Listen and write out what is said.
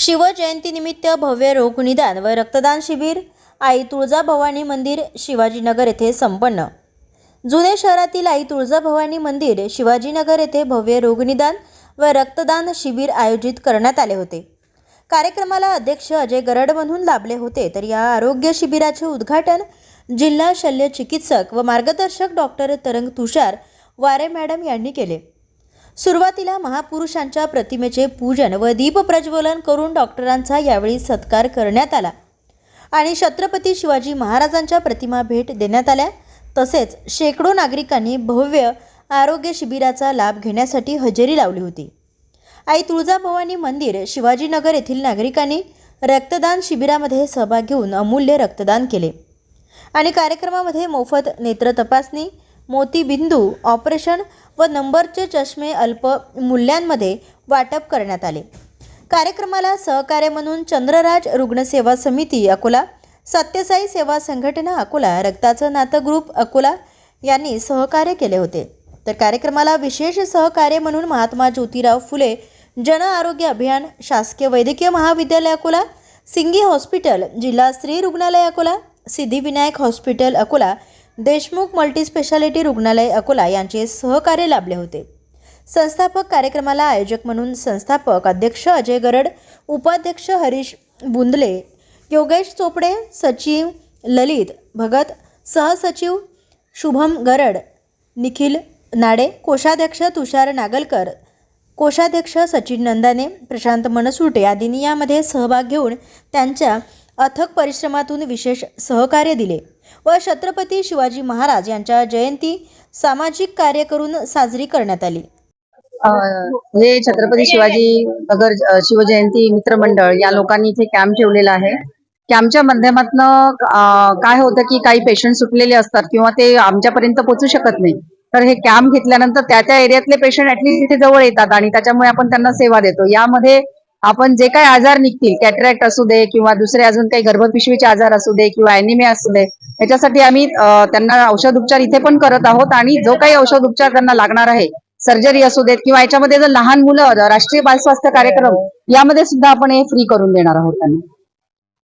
शिवजयंतीनिमित्त भव्य रोग निदान व रक्तदान शिबिर आई तुळजाभवानी मंदिर शिवाजीनगर येथे संपन्न. जुने शहरातील आई तुळजाभवानी मंदिर शिवाजीनगर येथे भव्य रोगनिदान व रक्तदान शिबिर आयोजित करण्यात आले होते. कार्यक्रमाला अध्यक्ष अजय गरड म्हणून लाभले होते. तर या आरोग्य शिबिराचे उद्घाटन जिल्हा शल्य चिकित्सक व मार्गदर्शक डॉक्टर तरंग तुषार वारे मॅडम यांनी केले. सुरुवातीला महापुरुषांच्या प्रतिमेचे पूजन व दीप प्रज्वलन करून डॉक्टरांचा यावेळी सत्कार करण्यात आला. आणि छत्रपती शिवाजी महाराजांच्या प्रतिमा भेट देण्यात आल्या. तसेच शेकडो नागरिकांनी भव्य आरोग्य शिबिराचा लाभ घेण्यासाठी हजेरी लावली होती. आई तुळजाभवानी मंदिर शिवाजीनगर येथील नागरिकांनी रक्तदान शिबिरामध्ये सहभाग घेऊन अमूल्य रक्तदान केले. आणि कार्यक्रमामध्ये मोफत नेत्र तपासणी मोतीबिंदू ऑपरेशन व नंबरचे चष्मे अल्प मूल्यांमध्ये वाटप करण्यात आले. कार्यक्रमाला सहकार्य म्हणून चंद्रराज रुग्णसेवा समिती अकोला सत्यसाई सेवा संघटना अकोला रक्ताचं नातं ग्रुप अकोला यांनी सहकार्य केले होते. तर कार्यक्रमाला विशेष सहकार्य म्हणून महात्मा ज्योतिराव फुले जन आरोग्य अभियान शासकीय वैद्यकीय महाविद्यालय अकोला सिंगी हॉस्पिटल जिल्हा स्त्री रुग्णालय अकोला सिद्धिविनायक हॉस्पिटल अकोला देशमुख मल्टीस्पेशालिटी रुग्णालय अकोला यांचे सहकार्य लाभले होते. संस्थापक कार्यक्रमाला आयोजक म्हणून संस्थापक अध्यक्ष अजय गरड उपाध्यक्ष हरीश बुंदले योगेश चोपडे सचिव ललित भगत सहसचिव शुभम गरड निखिल नाडे कोषाध्यक्ष तुषार नागलकर कोषाध्यक्ष सचिन नंदाने प्रशांत मनसुटे आदींनी यामध्ये सहभाग घेऊन त्यांच्या अथक परिश्रमातून विशेष सहकार्य दिले. व छत्रपती शिवाजी महाराज यांच्या जयंती सामाजिक कार्य करून साजरी करण्यात आली. हे छत्रपती शिवाजी नगर शिवजयंती मित्र मंडळ या लोकांनी इथे कॅम्प ठेवलेला आहे. कॅम्पच्या माध्यमातनं काय होतं की काही पेशंट सुटलेले असतात किंवा ते आमच्यापर्यंत पोहोचू शकत नाही. तर हे कॅम्प घेतल्यानंतर त्या त्या एरियातले पेशंट ऍटलीस्ट इथे जवळ येतात आणि त्याच्यामुळे आपण त्यांना सेवा देतो. यामध्ये आपण जे काही आजार निघतील कॅटरॅक्ट असू दे किंवा दुसरे अजून काही गर्भपिशवीचे आजार असू दे किंवा अॅनिमिया असू दे याच्यासाठी आम्ही त्यांना औषध उपचार इथे पण करत आहोत आणि जो काही औषध उपचार त्यांना लागणार आहे सर्जरी असू देत किंवा याच्यामध्ये जर लहान मुलं राष्ट्रीय बाल स्वास्थ्य कार्यक्रम यामध्ये सुद्धा आपण हे फ्री करून देणार आहोत त्यांना.